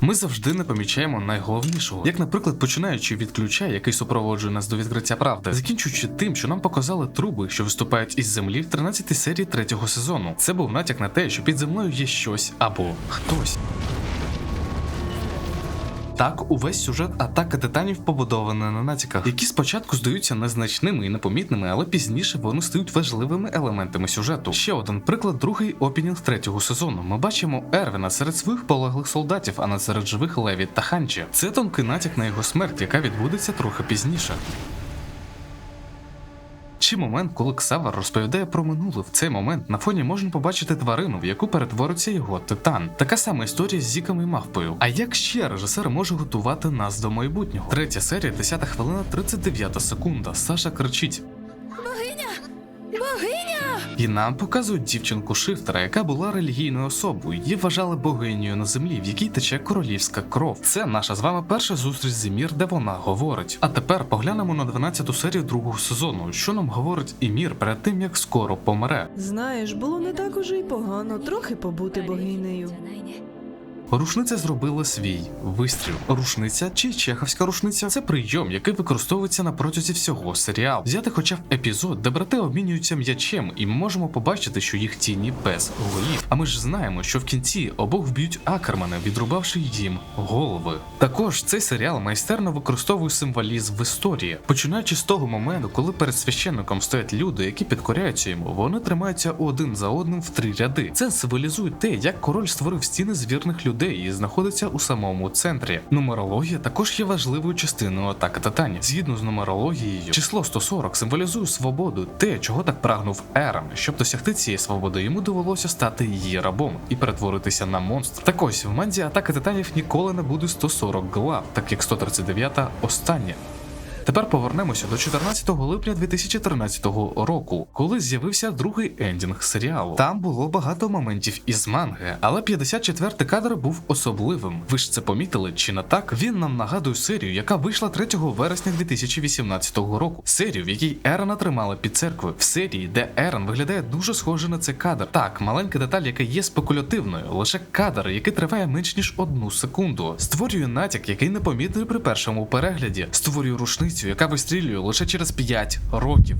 Ми завжди не помічаємо найголовнішого, як, наприклад, починаючи від ключа, який супроводжує нас до відкриття правди, закінчуючи тим, що нам показали труби, що виступають із землі в 13 серії третього сезону. Це був натяк на те, що під землею є щось або хтось. Так, увесь сюжет атаки титанів побудований на натяках, які спочатку здаються незначними і непомітними, але пізніше вони стають важливими елементами сюжету. Ще один приклад, другий опінінг третього сезону. Ми бачимо Ервіна серед своїх полеглих солдатів, а не серед живих Леві та Ханчі. Це тонкий натяк на його смерть, яка відбудеться трохи пізніше. Чи момент, коли Ксавар розповідає про минуле, в цей момент на фоні можна побачити тварину, в яку перетвориться його титан. Така сама історія з Зіком і мавпою. А як ще режисер може готувати нас до майбутнього? Третя серія, 10 хвилина, 39 секунда. Саша кричить. Богиня! Богиня! І нам показують дівчинку Шифтера, яка була релігійною особою. Її вважали богинею на землі, в якій тече королівська кров. Це наша з вами перша зустріч з Емір, де вона говорить. А тепер поглянемо на 12-ту серію другого сезону, що нам говорить Емір перед тим, як скоро помре. Знаєш, було не так уже й погано трохи побути богинею. Рушниця зробила свій вистріл. Рушниця чи чеховська рушниця це прийом, який використовується на протязі всього серіалу. Взяти хоча б епізод, де брати обмінюються м'ячем, і ми можемо побачити, що їх тіні без голів. А ми ж знаємо, що в кінці обох вб'ють Акермана, відрубавши їм голови. Також цей серіал майстерно використовує символізм в історії, починаючи з того моменту, коли перед священником стоять люди, які підкоряються йому, вони тримаються один за одним в три ряди. Це символізує те, як король створив стіни з вірних людей і знаходиться у самому центрі. Нумерологія також є важливою частиною атаки титанів. Згідно з нумерологією, число 140 символізує свободу, те, чого так прагнув Ерен. Щоб досягти цієї свободи, йому довелося стати її рабом і перетворитися на монстр. Так ось в манді атаки титанів ніколи не буде 140 глав, так як 139 остання. Тепер повернемося до 14 липня 2013 року, коли з'явився другий ендінг серіалу. Там було багато моментів із манги, але 54-й кадр був особливим. Ви ж це помітили чи не так? Він нам нагадує серію, яка вийшла 3 вересня 2018 року. Серію, в якій Ерона тримали під церквою. В серії, де Ерон виглядає дуже схоже на цей кадр. Так, маленька деталь, яка є спекулятивною, лише кадр, який триває менш ніж одну секунду. Створює натяк, який непомітний при першому перегляді. Створює рушницю, яка вистрілює лише через 5 років.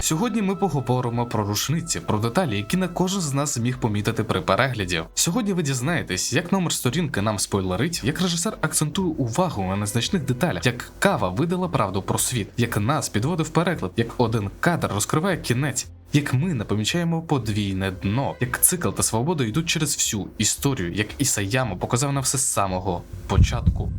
Сьогодні ми поговоримо про рушниці, про деталі, які не кожен з нас зміг помітити при перегляді. Сьогодні ви дізнаєтесь, як номер сторінки нам спойлерить, як режисер акцентує увагу на незначних деталях, як кава видала правду про світ, як нас підводив переклад, як один кадр розкриває кінець. Як ми не помічаємо подвійне дно, як цикл та свобода йдуть через всю історію, як Ісаяма показав нам все з самого початку.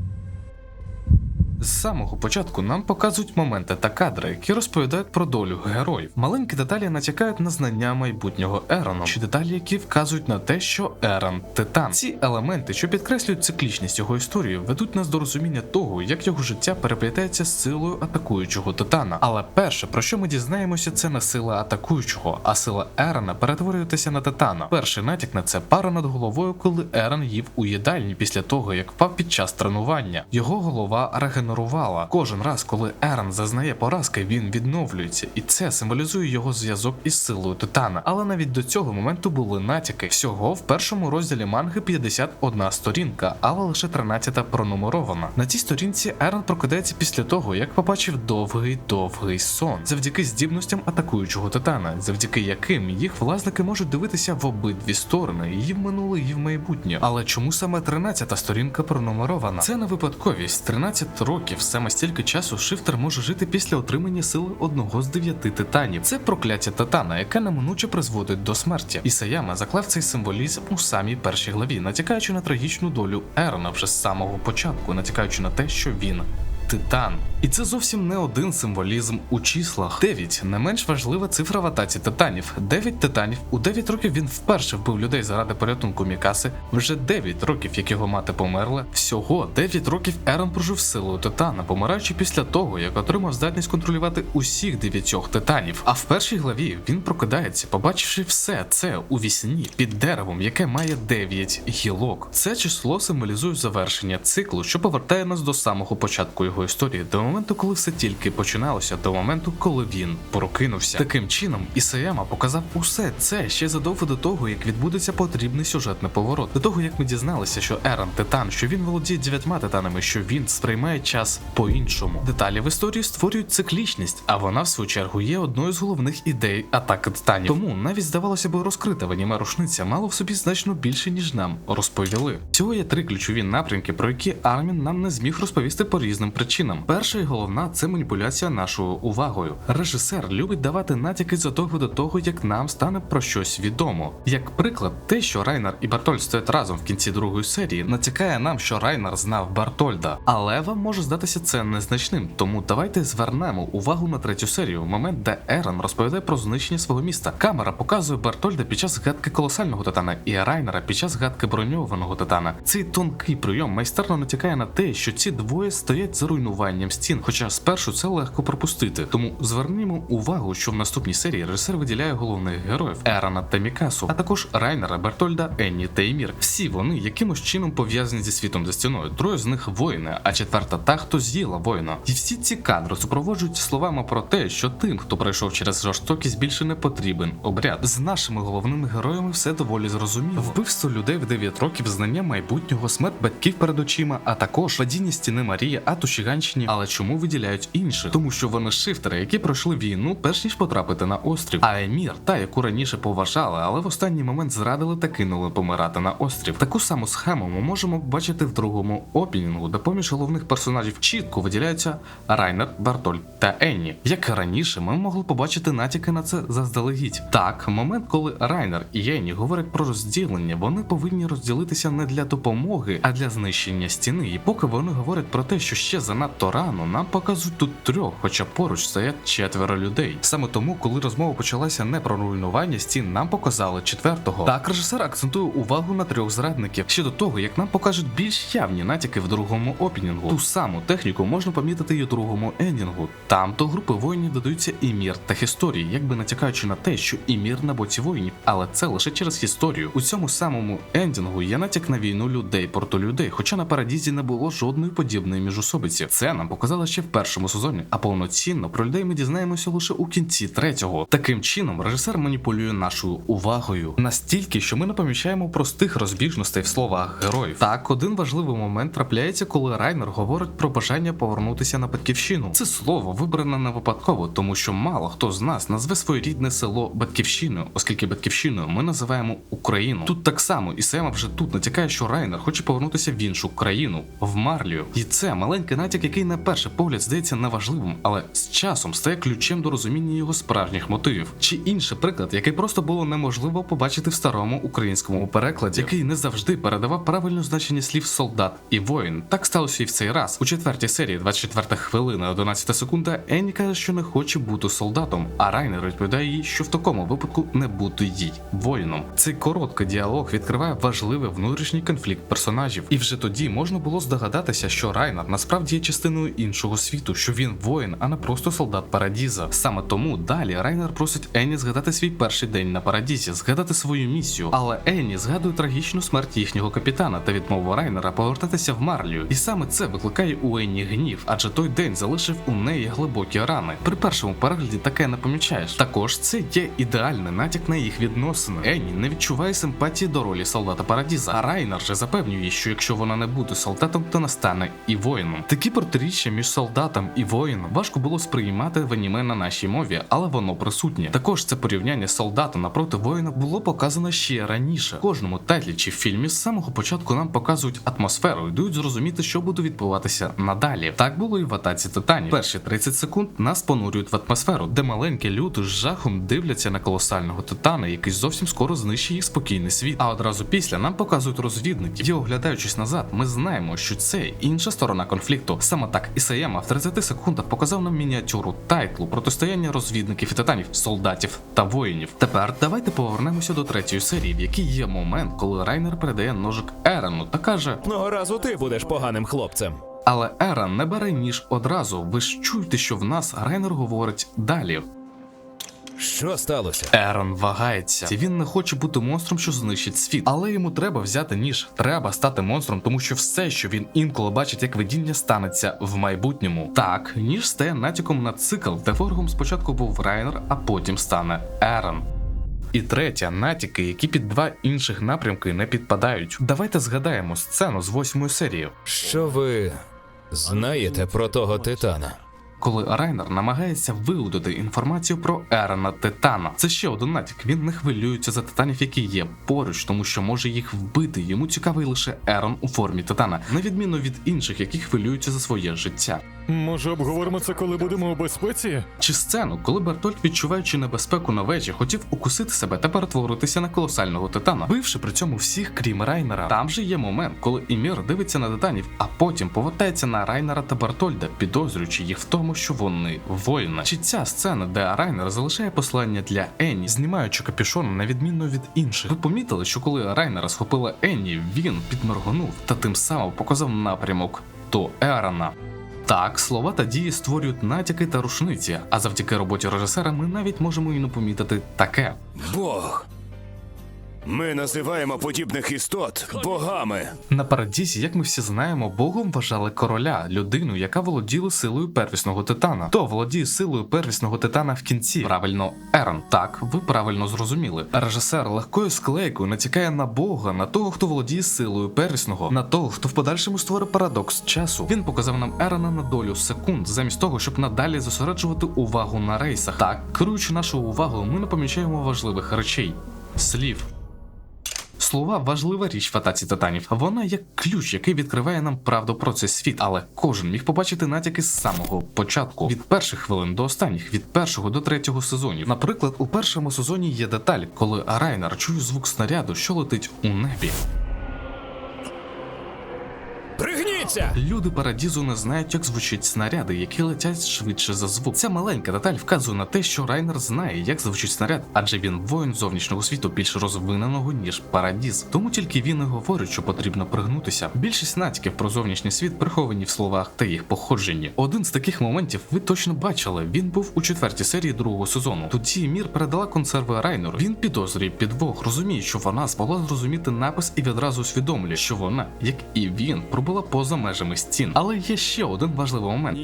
З самого початку нам показують моменти та кадри, які розповідають про долю героїв. Маленькі деталі натякають на знання майбутнього Ерону, чи деталі, які вказують на те, що Ерон титан. Ці елементи, що підкреслюють циклічність його історії, ведуть нас до розуміння того, як його життя переплітається з силою атакуючого титана. Але перше, про що ми дізнаємося, це не сила атакуючого, а сила Ерона перетворюватися на титана. Перший натяк на це пара над головою, коли Ерон їв у їдальні після того, як впав під час тренування. Його голова регенерувала. Кожен раз, коли Ерон зазнає поразки, він відновлюється, і це символізує його зв'язок із силою титана. Але навіть до цього моменту були натяки. Всього в першому розділі манги 51 сторінка, але лише 13 пронумерована. На цій сторінці Ерон прокидається після того, як побачив довгий довгий сон, завдяки здібностям атакуючого титана, завдяки яким їх власники можуть дивитися в обидві сторони, і в минуле, і в майбутнє. Але чому саме 13 сторінка пронумерована? Це не випадковість. 13 років саме стільки часу Шифтер може жити після отримання сили одного з дев'яти титанів. Це прокляття титана, яке неминуче призводить до смерті. Ісаяма заклав цей символізм у самій першій главі, натякаючи на трагічну долю Ерона вже з самого початку, натякаючи на те, що він. Титан. І це зовсім не один символізм у числах. 9 не менш важлива цифра в атаці титанів. 9 титанів. У 9 років він вперше вбив людей заради порятунку Мікаси. Вже 9 років, як його мати померла. Всього 9 років Ерон прожив силою титана, помираючи після того, як отримав здатність контролювати усіх дев'ятьох титанів. А в першій главі він прокидається, побачивши все це у вісні під деревом, яке має 9 гілок. Це число символізує завершення циклу, що повертає нас до самого початку його його історії до моменту, коли все тільки починалося, до моменту, коли він прокинувся. Таким чином, Ісаяма показав усе це ще задовго до того, як відбудеться потрібний сюжетний поворот. До того як ми дізналися, що Ерон титан, що він володіє дев'ятьма титанами, що він сприймає час по-іншому. Деталі в історії створюють циклічність, а вона, в свою чергу, є одною з головних ідей атаки титанів. Тому навіть здавалося би, розкрита в рушниця мало в собі значно більше, ніж нам розповіли. Всього є три ключові напрямки, про які Армін нам не зміг розповісти по різним причинам. Перша і головна це маніпуляція нашою увагою. Режисер любить давати натяки задовго до того, як нам стане про щось відомо. Як приклад, те, що Райнер і Бартольд стоять разом в кінці другої серії, натякає нам, що Райнер знав Бартольда. Але вам може здатися це незначним, тому давайте звернемо увагу на третю серію, момент, де Ерон розповідає про знищення свого міста. Камера показує Бартольда під час згадки колосального титана і Райнера під час згадки броньованого титана. Цей тонкий прийом майстерно натякає на те, що ці двоє стоять за руйнуванням стін, хоча спершу це легко пропустити. Тому звернімо увагу, що в наступній серії режисер виділяє головних героїв Ерона та Мікасу, а також Райнера, Бертольда, Енні та Емір. Всі вони якимось чином пов'язані зі світом за стіною. Троє з них воїни, а четверта та, хто з'їла воїна. І всі ці кадри супроводжують словами про те, що тим, хто пройшов через жорстокість, більше не потрібен обряд. З нашими головними героями все доволі зрозуміло. Вбивство людей в 9 років, знання майбутнього, смерть батьків перед очима, а також падіння стіни Марії, а Тушіганщині. Але чому виділяють інших? Тому що вони шифтери, які пройшли війну, перш ніж потрапити на острів. А Емір, та яку раніше поважали, але в останній момент зрадили та кинули помирати на острів. Таку саму схему ми можемо бачити в другому опінінгу, де поміж головних персонажів чітко виділяються Райнер, Бартоль та Енні. Як і раніше, ми могли побачити натяки на це заздалегідь. Так, момент, коли Райнер і Енні говорять про розділення, вони повинні розділитися не для допомоги, а для знищення стіни. І поки вони говорять про те, що ще занадто рано, нам показують тут трьох, хоча поруч стоять четверо людей. Саме тому, коли розмова почалася не про руйнування стін, нам показали четвертого. Так, режисер акцентує увагу на трьох зрадників ще до того, як нам покажуть більш явні натяки в другому опінінгу. Ту саму техніку можна помітити і у другому ендінгу. Там до групи воїнів додаються і мір та історії, якби натякаючи на те, що і мір на боці воїнів, але це лише через історію. У цьому самому ендінгу є натяк на війну людей проти людей, хоча на парадізі не було жодної подібної міжособиці. Це нам показали ще в першому сезоні, а повноцінно про людей ми дізнаємося лише у кінці третього. Таким чином, режисер маніпулює нашою увагою настільки, що ми не помічаємо простих розбіжностей в словах героїв. Так, один важливий момент трапляється, коли Райнер говорить про бажання повернутися на батьківщину. Це слово вибране не випадково, тому що мало хто з нас назве своє рідне село батьківщиною, оскільки батьківщиною ми називаємо Україну. Тут так само і Сема вже тут натякає, що Райнер хоче повернутися в іншу країну, в Марлію. І це маленький натяк, який на перший погляд здається неважливим, але з часом стає ключем до розуміння його справжніх мотивів. Чи інший приклад, який просто було неможливо побачити в старому українському перекладі, який не завжди передавав правильне значення слів солдат і воїн. Так сталося і в цей раз. У четвертій серії, 24 хвилина, 11 секунда, Енні каже, що не хоче бути солдатом, а Райнер відповідає їй, що в такому випадку не бути їй воїном. Цей короткий діалог відкриває важливий внутрішній конфлікт персонажів, і вже тоді можна було здогадатися, що Райнер насправді частиною іншого світу, що він воїн, а не просто солдат Парадіза. Саме тому далі Райнер просить Енні згадати свій перший день на Парадізі, згадати свою місію. Але Енні згадує трагічну смерть їхнього капітана та відмову Райнера повертатися в Марлію. І саме це викликає у Енні гнів, адже той день залишив у неї глибокі рани. При першому перегляді таке не помічаєш. Також це є ідеальний натяк на їх відносини. Енні не відчуває симпатії до ролі солдата Парадіза, а Райнер же запевнює, що якщо вона не буде солдатом, то не стане і воїном. Такі протиріччя між солдатом і воїном важко було сприймати в аніме на нашій мові, але воно присутнє. Також це порівняння солдата напроти воїна було показано ще раніше. В кожному тайтлі чи фільмі з самого початку нам показують атмосферу і дають зрозуміти, що буде відбуватися надалі. Так було і в атаці титанів. Перші 30 секунд нас понурюють в атмосферу, де маленькі люди з жахом дивляться на колосального титана, який зовсім скоро знищить їх спокійний світ. А одразу після нам показують розвідників. І оглядаючись назад, ми знаємо, що це інша сторона конфлікту. Саме так ІСМ в 30 секундах показав нам мініатюру тайтлу протистояння розвідників і титанів, солдатів та воїнів. Тепер давайте повернемося до третьої серії, в якій є момент, коли Райнер передає ножик Ерену та каже: Одного разу ти будеш поганим хлопцем. Але Ерен не бере ніж одразу. Ви ж чуєте, що в нас Райнер говорить далі. Що сталося? Ерон вагається. Він не хоче бути монстром, що знищить світ, але йому треба взяти ніж. Треба стати монстром, тому що все, що він інколи бачить як видіння, станеться в майбутньому. Так, ніж стає натяком на цикл, де ворогом спочатку був Райнер, а потім стане Ерон. І третя натяки, які під два інших напрямки не підпадають. Давайте згадаємо сцену з восьмої серії. Що ви знаєте про того титана? Коли Райнер намагається виудити інформацію про Ерона Титана. Це ще один натяк. Він не хвилюється за титанів, які є поруч, тому що може їх вбити. Йому цікавий лише Ерон у формі титана, на відміну від інших, які хвилюються за своє життя. Може, обговоримо це, коли будемо у безпеці? Чи сцену, коли Бертольд, відчуваючи небезпеку на вежі, хотів укусити себе та перетворитися на колосального титана, бивши при цьому всіх, крім Райнера. Там же є момент, коли Імір дивиться на титанів, а потім повертається на Райнера та Бертольда, підозрюючи їх в тому, що вони воїни. Чи ця сцена, де Райнер залишає послання для Енні, знімаючи капюшон на відміну від інших. Ви помітили, що коли Райнера схопила Енні, він підморгнув та тим самим показав напрямок до Ерона. Так, слова та дії створюють натяки та рушниці, а завдяки роботі режисера ми навіть можемо і не помітити таке. Бог. Ми називаємо подібних істот богами. На парадізі, як ми всі знаємо, Богом вважали короля, людину, яка володіла силою первісного титана. Хто володіє силою первісного титана в кінці? Правильно, Ерон. Так, ви правильно зрозуміли. Режисер легкою склейкою натякає на Бога, на того, хто володіє силою первісного, на того, хто в подальшому створить парадокс часу. Він показав нам Ерона на долю секунд, замість того, щоб надалі зосереджувати увагу на рейсах. Так, керуючи нашу увагу, ми не помічаємо важливих речей. Слів. Слова важлива річ в атаці титанів. Вона як ключ, який відкриває нам правду про цей світ, але кожен міг побачити натяки з самого початку, від перших хвилин до останніх, від першого до третього сезонів. Наприклад, у першому сезоні є деталь, коли Райнер чує звук снаряду, що летить у небі. Пригніться! Люди парадізу не знають, як звучать снаряди, які летять швидше за звук. Ця маленька деталь вказує на те, що Райнер знає, як звучить снаряд, адже він воїн зовнішнього світу більш розвиненого ніж парадіз. Тому тільки він і говорить, що потрібно пригнутися. Більшість натяків про зовнішній світ приховані в словах та їх походженні. Один з таких моментів ви точно бачили. Він був у четвертій серії другого сезону. Тоді Мір передала консерви Райнеру. Він підозрює підвох, розуміє, що вона змогла зрозуміти напис і відразу усвідомлює, що вона, як і він, пробула поза межами стін. Але є ще один важливий момент.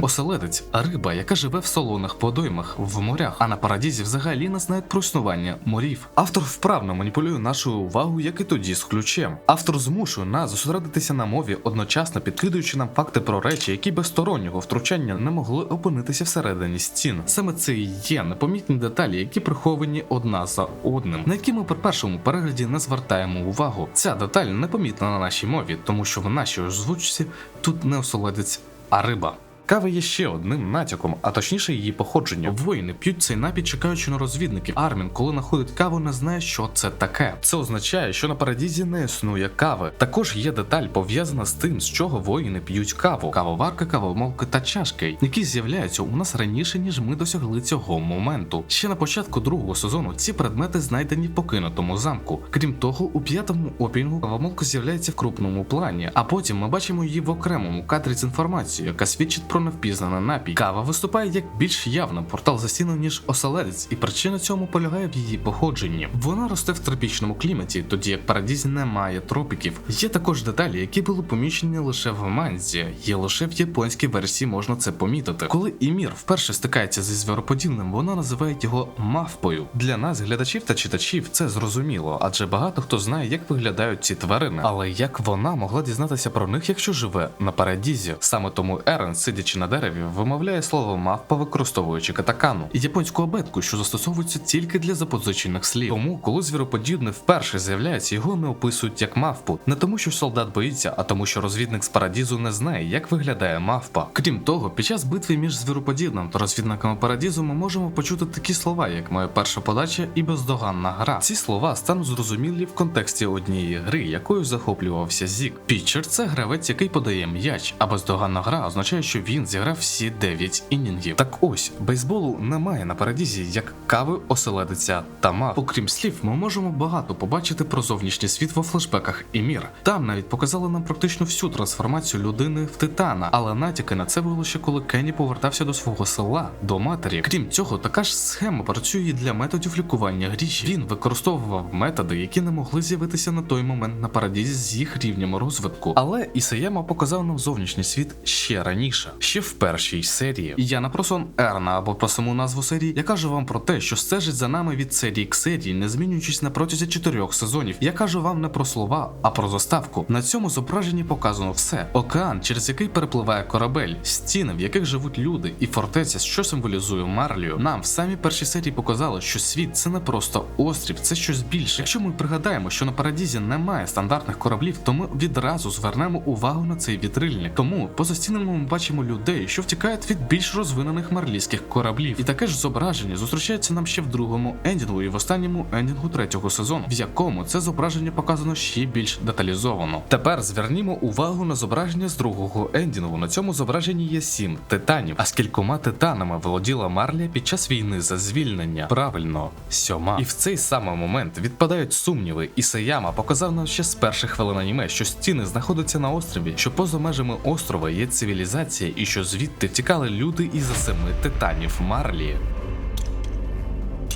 Оселедець риба, яка живе в солоних водоймах в морях, а на парадізі взагалі не знають про існування морів. Автор вправно маніпулює нашою увагою, як і тоді з ключем. Автор змушує нас зосередитися на мові, одночасно підкидуючи нам факти про речі, які без стороннього втручання не могли опинитися всередині стін. Саме це і є непомітні деталі, які приховані одна за одним, на які ми при першому перегляді не звертаємо увагу. Ця деталь непомітна на нашій мові, тому що в нашій озвучці тут не оселедець, а риба. Кава є ще одним натяком, а точніше її походження. Воїни п'ють цей напій, чекаючи на розвідників. Армін, коли знаходить каву, не знає, що це таке. Це означає, що на парадізі не існує кави. Також є деталь пов'язана з тим, з чого воїни п'ють каву: кавоварка, кавомолки та чашки, які з'являються у нас раніше, ніж ми досягли цього моменту. Ще на початку другого сезону ці предмети знайдені в покинутому замку. Крім того, у п'ятому опінгу кавомолка з'являється в крупному плані, а потім ми бачимо її в окремому кадрі з інформацією, яка свідчить про невпізнаний напій. Кава виступає як більш явно портал за стіну, ніж оселедець, і причина цьому полягає в її походженні. Вона росте в тропічному кліматі, тоді як парадіз не має тропіків. Є також деталі, які були помічені лише в манзі, є лише в японській версії можна це помітити. Коли Імір вперше стикається зі звіроподібним, вона називає його мавпою. Для нас, глядачів та читачів, це зрозуміло, адже багато хто знає, як виглядають ці тварини. Але як вона могла дізнатися про них, якщо живе на парадізі? Саме тому Ерен, сидячи на дереві, вимовляє слово мавпа, використовуючи катакану японську абетку, що застосовується тільки для запозичених слів. Тому, коли звіроподібне вперше з'являється, його не описують як мавпу, не тому, що солдат боїться, а тому, що розвідник з парадізу не знає, як виглядає мавпа. Крім того, під час битви між звіроподібним та розвідниками парадізу ми можемо почути такі слова, як моя перша подача і бездоганна гра. Ці слова стануть зрозумілі в контексті однієї гри, якою захоплювався Зік. Пітчер це гравець, який подає м'яч, а бездоганна гра означає, що він він зіграв всі 9 інінгів. Так ось, бейсболу немає на парадізі як кави, оселедиця та мав. Окрім слів, ми можемо багато побачити про зовнішній світ во флешбеках і мір. Там навіть показали нам практично всю трансформацію людини в титана, але натяки на це було ще коли Кенні повертався до свого села, до матері. Крім цього, така ж схема працює для методів лікування гріші. Він використовував методи, які не могли з'явитися на той момент на парадізі з їх рівнем розвитку. Але Ісаяма показав нам зовнішній світ ще раніше, ще в першій серії. Я не про сон Ерна або про саму назву серії. Я кажу вам про те, що стежить за нами від серії к серії, не змінюючись на протязі чотирьох сезонів. Я кажу вам не про слова, а про заставку. На цьому зображенні показано все: океан, через який перепливає корабель, стіни, в яких живуть люди, і фортеця, що символізує Марлію. Нам в самій першій серії показали, що світ це не просто острів, це щось більше. Якщо ми пригадаємо, що на парадізі немає стандартних кораблів, то ми відразу звернемо увагу на цей вітрильник. Тому поза стінами ми бачимо людей, що втікають від більш розвинених марлійських кораблів. І таке ж зображення зустрічається нам ще в другому ендінгу і в останньому ендінгу третього сезону, в якому це зображення показано ще більш деталізовано. Тепер звернімо увагу на зображення з другого ендінгу. На цьому зображенні є сім титанів. А скількома титанами володіла Марлія під час війни за звільнення? Правильно, сьома. І в цей самий момент відпадають сумніви. І Саяма показав нам ще з перших хвилин аніме, що стіни знаходяться на острові, що поза межами острова є цивілізація, і що звідти втікали люди із семи титанів Марлі.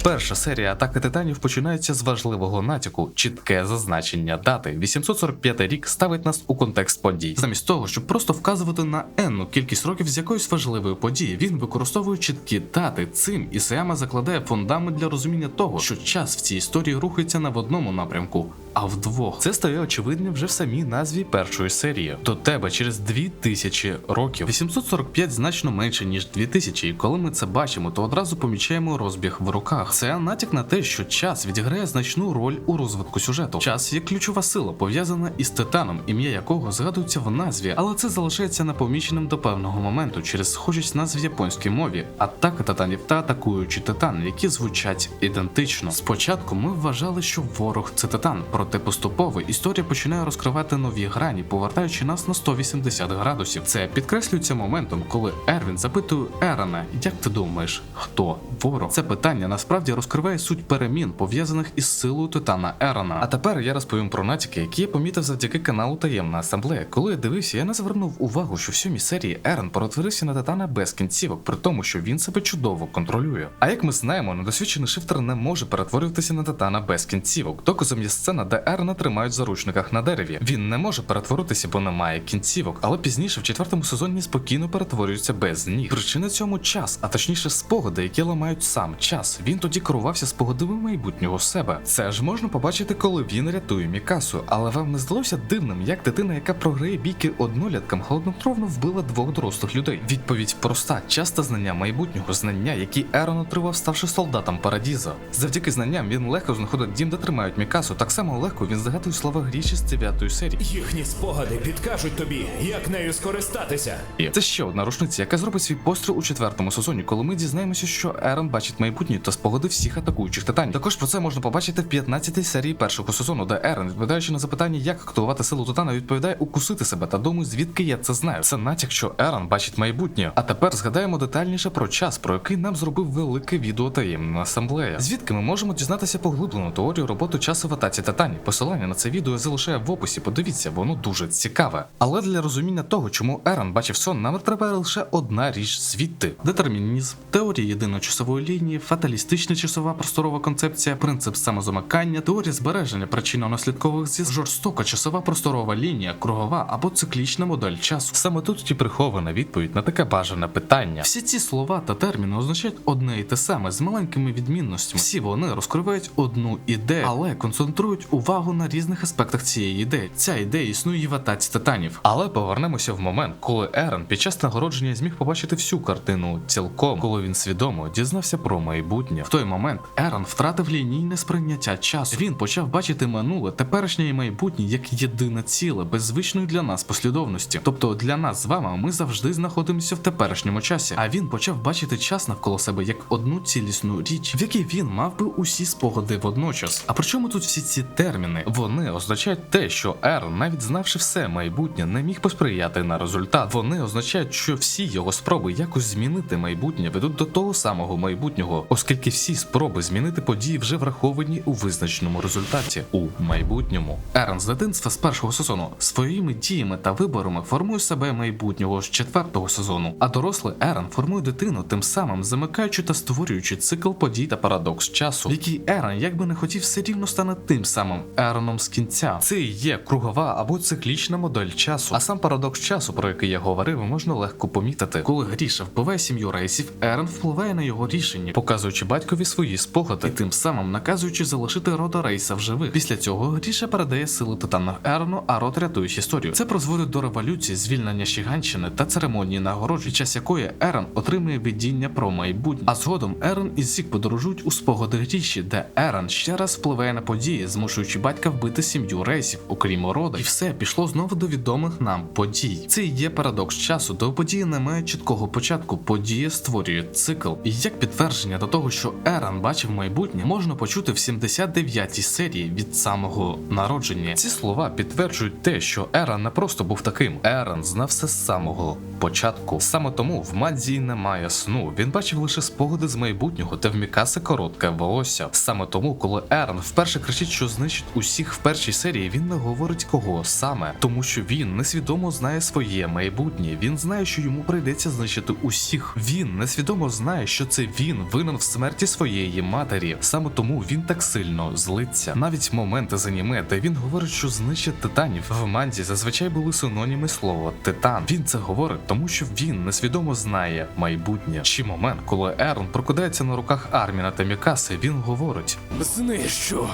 Перша серія атаки титанів починається з важливого натяку, чітке зазначення дати. 845 рік ставить нас у контекст подій. Замість того, щоб просто вказувати на енну кількість років з якоїсь важливої події, він використовує чіткі дати. Цим Ісаяма закладає фундамент для розуміння того, що час в цій історії рухається не в одному напрямку, а в двох. Це стає очевидним вже в самій назві першої серії. До тебе через 2000 років. 845 значно менше ніж 2000, і коли ми це бачимо, то одразу помічаємо розбіг в руках. Це натяк на те, що час відіграє значну роль у розвитку сюжету. Час є ключова сила, пов'язана із титаном, ім'я якого згадується в назві, але це залишається непоміченим до певного моменту через схожість назв в японській мові, атака титанів та атакуючі титан, які звучать ідентично. Спочатку ми вважали, що ворог це титан, проте поступово історія починає розкривати нові грані, повертаючи нас на 180 градусів. Це підкреслюється моментом, коли Ервін запитує Ерана, як ти думаєш, хто ворог? Це питання насправді розкриває суть перемін, пов'язаних із силою титана Ерона. А тепер я розповім про натяки, які я помітив завдяки каналу Таємна Асамблея. Коли я дивився, я не звернув увагу, що в сьомій серії Ерон перетворився на титана без кінцівок, при тому, що він себе чудово контролює. А як ми знаємо, недосвідчений шифтер не може перетворюватися на титана без кінцівок. Доказом є сцена, де Ерона тримають в заручниках на дереві. Він не може перетворитися, бо немає кінцівок, але пізніше в четвертому сезоні спокійно перетворюється без ніг. Причина цьому час, а точніше спогади, які ламають сам час. Він тоді керувався спогадами майбутнього себе. Це ж можна побачити, коли він рятує Мікасу. Але вам не здалося дивним, як дитина, яка програє бійки одноліткам, холоднокровно вбила двох дорослих людей. Відповідь проста: часто знання майбутнього, знання, які Ерон отримав, ставши солдатом Парадіза. Завдяки знанням він легко знаходить дім, де тримають Мікасу. Так само легко він згадує слова гріші з 9 серії. Їхні спогади підкажуть тобі, як нею скористатися. Це ще одна рушниця, яка зробить свій постріл у четвертому сезоні, коли ми дізнаємося, що Ерон бачить майбутнє та спогади всіх атакуючих титанів. Також про це можна побачити в 15-й серії першого сезону, де Ерон, відповідаючи на запитання, як активувати силу титана, відповідає укусити себе та думаю, звідки я це знаю. Це натяк, що Ерон бачить майбутнє. А тепер згадаємо детальніше про час, про який нам зробив велике відео таємна асамблея. Звідки ми можемо дізнатися поглиблену теорію роботи часу в атаці титанів. Посилання на це відео я залишаю в описі. Подивіться, воно дуже цікаве. Але для розуміння того, чому Ерон бачив сон, нам треба лише одна річ звідти: детермінізм, теорія єдиночасової лінії, фаталістична часова просторова концепція, принцип самозамикання, теорія збереження причинно-наслідкових зв'язків, жорстока часова просторова лінія, кругова або циклічна модель часу. Саме тут і прихована відповідь на таке бажане питання. Всі ці слова та терміни означають одне і те саме з маленькими відмінностями. Всі вони розкривають одну ідею, але концентрують увагу на різних аспектах цієї ідеї. Ця ідея існує і в атаці титанів. Але повернемося в момент, коли Ерон під час нагородження зміг побачити всю картину цілком, коли він свідомо дізнався про майбутнє. В той момент Ерон втратив лінійне сприйняття часу. Він почав бачити минуле, теперішнє і майбутнє як єдине ціле, без звичної для нас послідовності. Тобто для нас з вами ми завжди знаходимося в теперішньому часі. А він почав бачити час навколо себе як одну цілісну річ, в якій він мав би усі спогади водночас. А при чому тут всі ці терміни? Терміни. Вони означають те, що Ерн, навіть знавши все майбутнє, не міг посприяти на результат. Вони означають, що всі його спроби якось змінити майбутнє ведуть до того самого майбутнього, оскільки всі спроби змінити події вже враховані у визначеному результаті у майбутньому. Ерн з дитинства з першого сезону своїми діями та виборами формує себе майбутнього з четвертого сезону, а дорослий Ерен формує дитину, тим самим замикаючи та створюючи цикл подій та парадокс часу, який Ерен, як би не хотів, все рівно стане тим самим Ереном з кінця. Це і є кругова або циклічна модель часу. А сам парадокс часу, про який я говорив, можна легко помітити. Коли Гріша вбиває сім'ю рейсів, Ерен впливає на його рішення, показуючи батькові свої спогади, і тим самим наказуючи залишити рода рейса в живих. Після цього Гріша передає сили титана Ерену, а рот рятує історію. Це призводить до революції, звільнення Шіганщини та церемонії нагород, під час якої Ерен отримує видіння про майбутнє. А згодом Ерен і Зік подорожують у спогади Гріші, де Ерен ще раз впливає на події, змушуючи батька вбити сім'ю рейсів, окрім рода. І все пішло знову до відомих нам подій. Це і є парадокс часу, у події немає чіткого початку. Подія створює цикл. І як підтвердження до того, що Ерен бачив майбутнє, можна почути в 79-й серії від самого народження. Ці слова підтверджують те, що Ерен не просто був таким. Ерен знав все з самого початку. Саме тому в Мадзі немає сну. Він бачив лише спогади з майбутнього та в Мікаси коротке волосся. Саме тому, коли Ерен вперше кричить, що знищить усіх в першій серії, він не говорить кого саме, тому що він несвідомо знає своє майбутнє. Він знає, що йому прийдеться знищити усіх. Він несвідомо знає, що це він винен в смерті своєї матері. Саме тому він так сильно злиться. Навіть моменти з аніме, де він говорить, що знищить титанів в манзі зазвичай були синоніми слова титан. Він це говорить, тому що він несвідомо знає майбутнє. Чи момент, коли Ерон прокидається на руках Арміна та Мікаси, він говорить: Знищу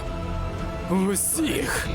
усіх.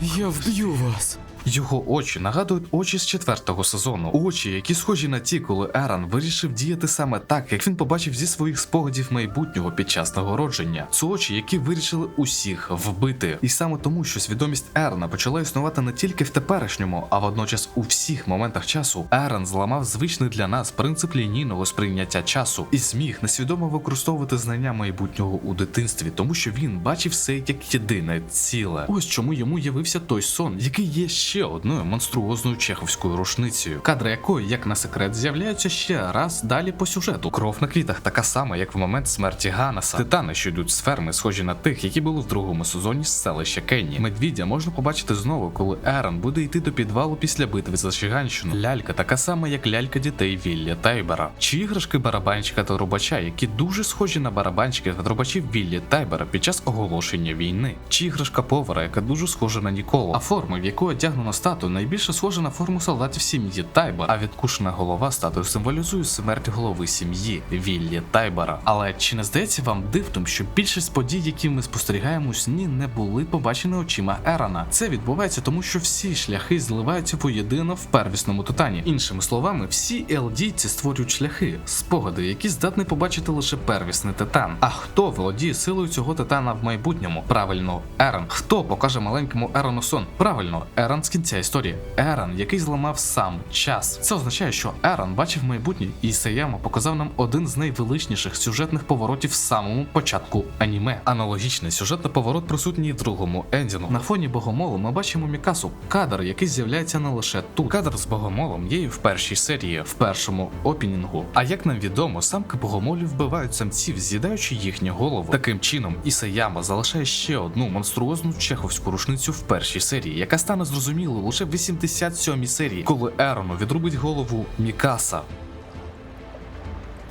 Я вб'ю вас. Його очі нагадують очі з четвертого сезону, очі, які схожі на ті, коли Еран вирішив діяти саме так, як він побачив зі своїх спогадів майбутнього під час нагородження. Це очі, які вирішили усіх вбити. І саме тому, що свідомість Ерана почала існувати не тільки в теперішньому, а водночас у всіх моментах часу, Еран зламав звичний для нас принцип лінійного сприйняття часу і зміг несвідомо використовувати знання майбутнього у дитинстві, тому що він бачив все як єдине ціле. Ось чому йому явився той сон, який є ще одною монструозною чеховською рушницею, кадри якої, як на секрет, з'являються ще раз далі по сюжету. Кров на квітах така сама, як в момент смерті Ганаса. Титани, що йдуть з ферми, схожі на тих, які були в другому сезоні з селища Кенні. Медвідя можна побачити знову, коли Ерон буде йти до підвалу після битви за Шиганщину. Лялька така сама, як лялька дітей Віллі Тайбера. Чи іграшки барабанщика та рубача, які дуже схожі на барабанщиків та трубачів Віллі Тайбера під час оголошення війни. Чи іграшка повара, яка дуже схожа на Ніколу, а форма, в якої одягнена статую, найбільше схожа на форму солдатів сім'ї Тайбер, а відкушена голова статую символізує смерть голови сім'ї Віллі Тайбера. Але чи не здається вам дивним, що більшість подій, які ми спостерігаємо у сні, не були побачені очима Ерана? Це відбувається тому, що всі шляхи зливаються воєдино в первісному титані. Іншими словами, всі елдійці створюють шляхи, спогади, які здатний побачити лише первісний титан. А хто володіє силою цього титана в майбутньому? Правильно, Еран. Хто покаже маленькому Ерану сон? Правильно, Еран з кінця історії. Еран, який зламав сам час. Це означає, що Еран бачив майбутнє, і Сеяма показав нам один з найвеличніших сюжетних поворотів в самому початку аніме. Аналогічний сюжетний поворот присутній в другому ендінгу. На фоні богомолу ми бачимо Мікасу, кадр, який з'являється не лише тут. Кадр з богомолом є і в першій серії, в першому опінінгу. А як нам відомо, самки богомолів вбивають самців, з'їдаючи їхні голови. Таким чином, Ісаяма залишає ще одну монструозну чеховську рушницю в першій серії, яка стане зрозумілою лише в 87-й серії, коли Ерону відрубить голову Мікаса.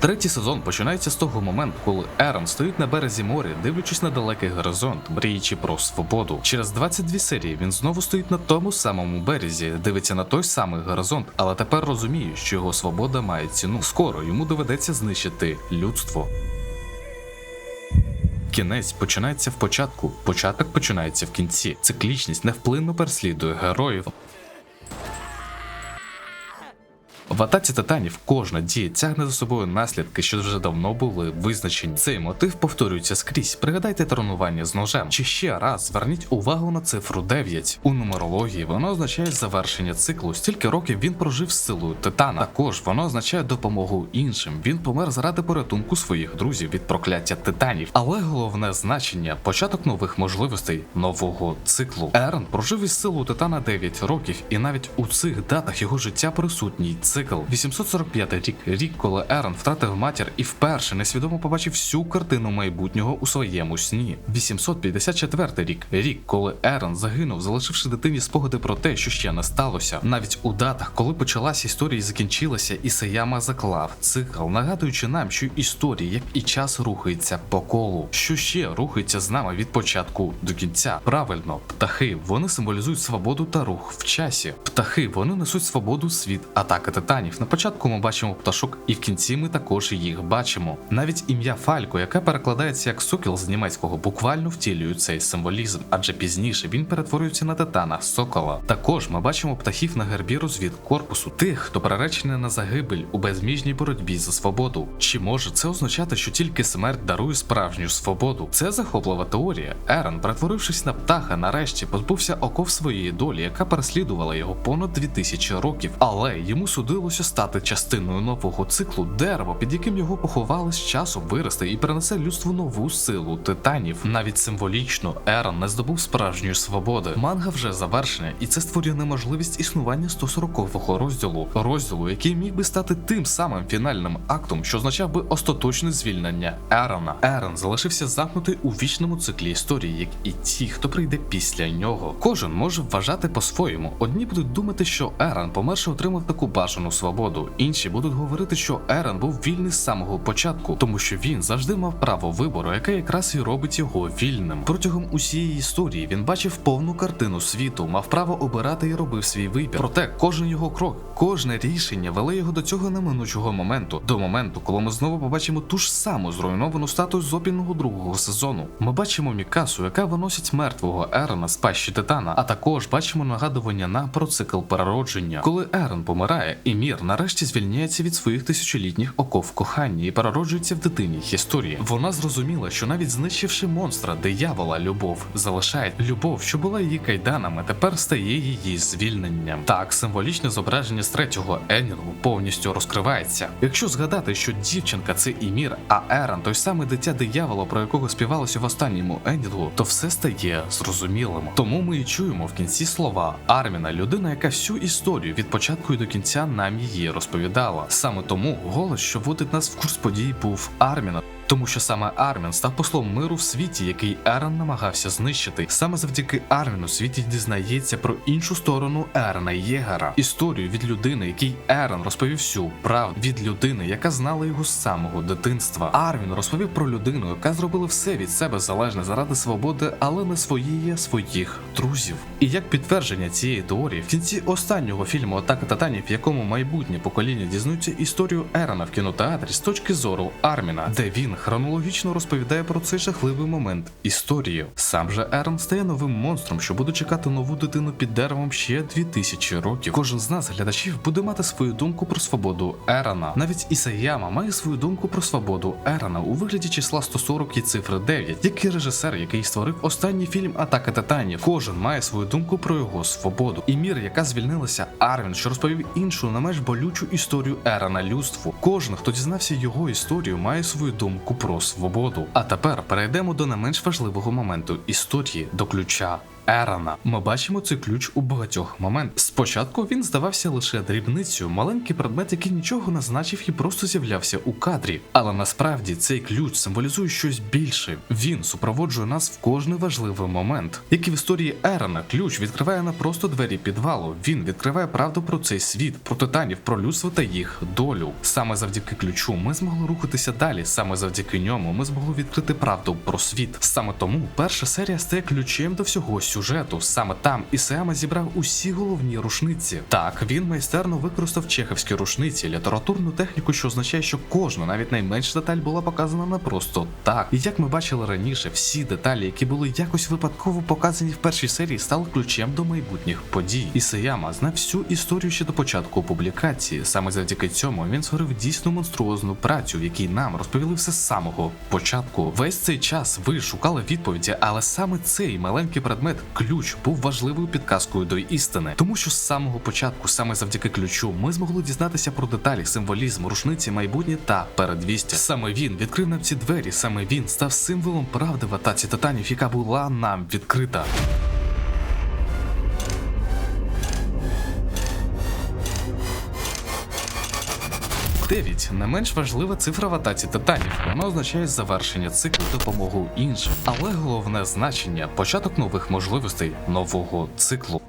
Третій сезон починається з того моменту, коли Ерон стоїть на березі моря, дивлячись на далекий горизонт, мріючи про свободу. Через 22 серії він знову стоїть на тому самому березі, дивиться на той самий горизонт, але тепер розуміє, що його свобода має ціну. Скоро йому доведеться знищити людство. Кінець починається в початку, початок починається в кінці. Циклічність невплинно переслідує героїв. В атаці титанів кожна дія тягне за собою наслідки, що вже давно були визначені. Цей мотив повторюється скрізь. Пригадайте тренування з ножем. Чи ще раз зверніть увагу на цифру 9. У нумерології воно означає завершення циклу. Стільки років він прожив з силою титана. Також воно означає допомогу іншим. Він помер заради порятунку своїх друзів від прокляття титанів. Але головне значення початок нових можливостей нового циклу. Ерен прожив із силою титана 9 років, і навіть у цих датах його життя присутній цикл. 845 рік, рік, коли Ерен втратив матір і вперше несвідомо побачив всю картину майбутнього у своєму сні. 854 рік, рік, коли Ерен загинув, залишивши дитині спогади про те, що ще не сталося. Навіть у датах, коли почалась історія і закінчилася, Ісаяма заклав цикл, нагадуючи нам, що історія, як і час, рухається по колу. Що ще рухається з нами від початку до кінця? Правильно, птахи вони символізують свободу та рух в часі. Птахи вони несуть свободу світ атаки титанів. На початку ми бачимо пташок, і в кінці ми також їх бачимо. Навіть ім'я Фалько, яке перекладається як сокіл з німецького, буквально втілює цей символізм, адже пізніше він перетворюється на титана сокола. Також ми бачимо птахів на гербі розвід корпусу, тих, хто приречений на загибель у безміжній боротьбі за свободу. Чи може це означати, що тільки смерть дарує справжню свободу? Це захоплива теорія. Ерен, перетворившись на птаха, нарешті позбувся оков своєї долі, яка переслідувала його понад 2000 років. Але йому судилося стати частиною нового циклу дерева, під яким його поховали з часом виросте і принесе людству нову силу титанів. Навіть символічно Ерен не здобув справжньої свободи. Манга вже завершена, і це створює неможливість існування 140-го розділу, розділу, який міг би стати тим самим фінальним актом, що означав би остаточне звільнення Ерона. Ерон залишився замкнутий у вічному циклі історії, як і ті, хто прийде після нього. Кожен може вважати по-своєму. Одні будуть думати, що Ерон, померши, отримав таку бажану свободу. Інші будуть говорити, що Ерон був вільний з самого початку, тому що він завжди мав право вибору, яке якраз і робить його вільним. Протягом усієї історії він бачив повну картину світу, мав право обирати і робив свій вибір. Проте кожен його крок, кожне рішення вело його до цього неминучого моменту, до моменту, коли ми знову побачимо ту ж саму зруйновану статую з другого сезону. Ми бачимо Мікасу, яка виносить мертвого Ерона з пащі Титана, а також бачимо нагадування нам про цикл переродження. Коли Ерон помирає, і мір нарешті звільняється від своїх тисячолітніх оков кохання і перероджується в дитині історії. Вона зрозуміла, що навіть знищивши монстра, диявола, любов залишає любов, що була її кайданами, тепер стає її звільненням. Так, символічне зображення з третього Енінгу повністю розкривається. Якщо згадати, що дівчинка це і мір, а Ерон той самий дитя диявола, про якого співалося в останньому Енінгу, то все стає зрозумілим. Тому ми і чуємо в кінці слова Арміна, людина, яка всю історію від початку і до кінця нам її розповідала. Саме тому голос, що вводить нас в курс подій, був Арміна. Тому що саме Армін став послом миру в світі, який Ерон намагався знищити. Саме завдяки Арміну світі дізнається про іншу сторону Ерона Єгера. Історію від людини, який Ерон розповів всю правду від людини, яка знала його з самого дитинства. Армін розповів про людину, яка зробила все від себе залежне заради свободи, але не своєї, своїх друзів. І як підтвердження цієї теорії, в кінці останнього фільму Атака Титанів, в якому майбутнє покоління дізнаються історію Ерона в кінотеатрі з точки зору Арміна, де він хронологічно розповідає про цей жахливий момент історії. Сам же Ерон стає новим монстром, що буде чекати нову дитину під деревом ще 2000 років. Кожен з нас, глядачів, буде мати свою думку про свободу Ерона. Навіть Ісаяма має свою думку про свободу Ерона у вигляді числа 140 і цифри 9, як і режисер, який створив останній фільм Атака Титанів. Кожен має свою думку про його свободу. І мір, яка звільнилася Арвін, що розповів іншу не менш болючу історію Ерона людству. Кожен, хто дізнався його історію, має свою думку про свободу. А тепер перейдемо до не менш важливого моменту історії до ключа. Ерона. Ми бачимо цей ключ у багатьох моментах. Спочатку він здавався лише дрібницею, маленький предмет, який нічого не значив і просто з'являвся у кадрі. Але насправді цей ключ символізує щось більше. Він супроводжує нас в кожний важливий момент. Як і в історії Ерона, ключ відкриває не просто двері підвалу. Він відкриває правду про цей світ, про титанів, про людство та їх долю. Саме завдяки ключу ми змогли рухатися далі. Саме завдяки ньому ми змогли відкрити правду про світ. Саме тому перша серія стає ключем до всього сюжету. Саме там Ісеяма зібрав усі головні рушниці. Так, він майстерно використав чеховські рушниці, літературну техніку, що означає, що кожна, навіть найменша деталь була показана не просто так. І як ми бачили раніше, всі деталі, які були якось випадково показані в першій серії, стали ключем до майбутніх подій. Ісеяма знав всю історію ще до початку публікації. Саме завдяки цьому він створив дійсно монструозну працю, в якій нам розповіли все з самого початку. Весь цей час ви шукали відповіді, але саме цей маленький предмет, ключ, був важливою підказкою до істини, тому що з самого початку, саме завдяки ключу, ми змогли дізнатися про деталі, символізм, рушниці, майбутнє та передвістя. Саме він відкрив нам ці двері, саме він став символом правди в атаці титанів, яка була нам відкрита. Дев'ять не менш важлива цифра в атаці титанів. Вона означає завершення циклу допомогу іншим. Але головне значення початок нових можливостей нового циклу.